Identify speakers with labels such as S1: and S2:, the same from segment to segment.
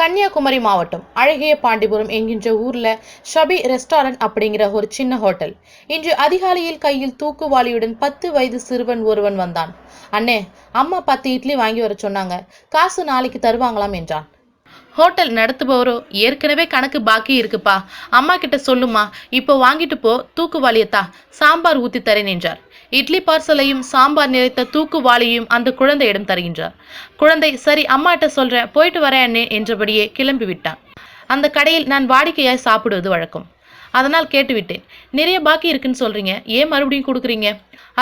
S1: கன்னியாகுமரி மாவட்டம் அழகிய பாண்டிபுரம் என்கின்ற ஊர்ல ஷபி ரெஸ்டாரண்ட் அப்படிங்கிற ஒரு சின்ன ஹோட்டல். இன்று அதிகாலையில் கையில் தூக்குவாளியுடன் பத்து வயது சிறுவன் ஒருவன் வந்தான். அண்ணே அம்மா பத்து இட்லி வாங்கி வர சொன்னாங்க. காசு நாளைக்கு தருவாங்களாம் என்றான். ஹோட்டல் நடத்துபவரோ ஏற்கனவே கணக்கு பாக்கி இருக்குப்பா. அம்மா கிட்ட சொல்லுமா இப்போ வாங்கிட்டு போ தூக்குவாளியத்தா சாம்பார் ஊத்தி தரேன் என்றார். இட்லி பார்சலையும் சாம்பார் நிறைத்த தூக்குவாளியையும் அந்த குழந்தையிடம் தருகின்றார். குழந்தை சரி அம்மாட்ட சொல்றேன் போயிட்டு வரேன் அண்ணே என்றபடியே கிளம்பி விட்டான். அந்த கடையில் நான் வாடிக்கையாய் சாப்பிடுவது வழக்கம். அதனால் கேட்டுவிட்டேன். நிறைய பாக்கி இருக்குன்னு சொல்றீங்க ஏன் மறுபடியும் கொடுக்குறீங்க?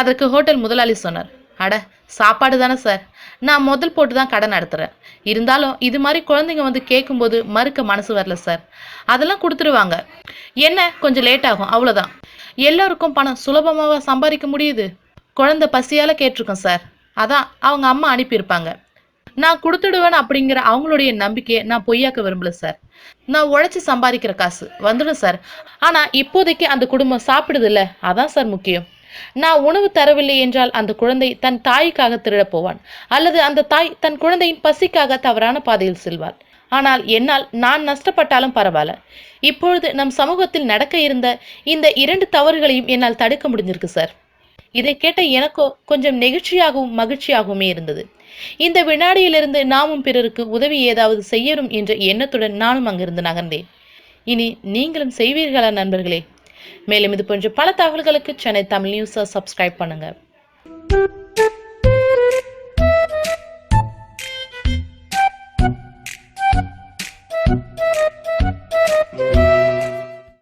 S1: அதற்கு ஹோட்டல் முதலாளி சொன்னார். அட சாப்பாடு தானே சார். நான் முதல் போட்டு தான் கடை நடத்துகிறேன் இருந்தாலும் இது மாதிரி குழந்தைங்க வந்து கேட்கும்போது மறுக்க மனசு வரல சார். அதெல்லாம் கொடுத்துருவாங்க. என்ன? கொஞ்சம் லேட் ஆகும். அவ்வளோதான் எல்லோருக்கும் பணம் சுலபமாக சம்பாதிக்க முடியுது? குழந்தை பசியால் கேட்டிருக்கோம் சார். அதான் அவங்க அம்மா அனுப்பியிருப்பாங்க. நான் கொடுத்துடுவேன் அப்படிங்கிற அவங்களுடைய நம்பிக்கையை நான் பொய்யாக்க விரும்பல சார். நான் உழைச்சி சம்பாதிக்கிற காசு. வந்துடும் சார். ஆனால் இப்போதைக்கு அந்த குடும்பம் சாப்பிடுதில்ல? அதான் சார் முக்கியம். நான் உணவு தரவில்லை என்றால் அந்த குழந்தை தன் தாய்க்காக திருடப் போவான். அல்லது அந்த தாய் தன் குழந்தையின் பசிக்காக தவறான பாதையில் செல்வாள். ஆனால் என்னால் நான் நஷ்டப்பட்டாலும் பரவாயில்ல. இப்பொழுது நம் சமூகத்தில் நடக்க இருந்த இந்த இரண்டு தவறுகளையும் என்னால் தடுக்க முடிஞ்சிருக்கு சார். இதை கேட்ட எனக்கோ கொஞ்சம் நெகிழ்ச்சியாகவும் மகிழ்ச்சியாகவுமே இருந்தது. இந்த வினாடியிலிருந்து நாமும் பிறருக்கு உதவி ஏதாவது செய்யணும் என்ற எண்ணத்துடன் நானும் அங்கிருந்து நகர்ந்தேன். இனி நீங்களும் செய்வீர்களா நண்பர்களே? மேலும் இது போன்ற பல தகவல்களுக்கு சென்னை தமிழ் நியூஸை சப்ஸ்கிரைப் பண்ணுங்க.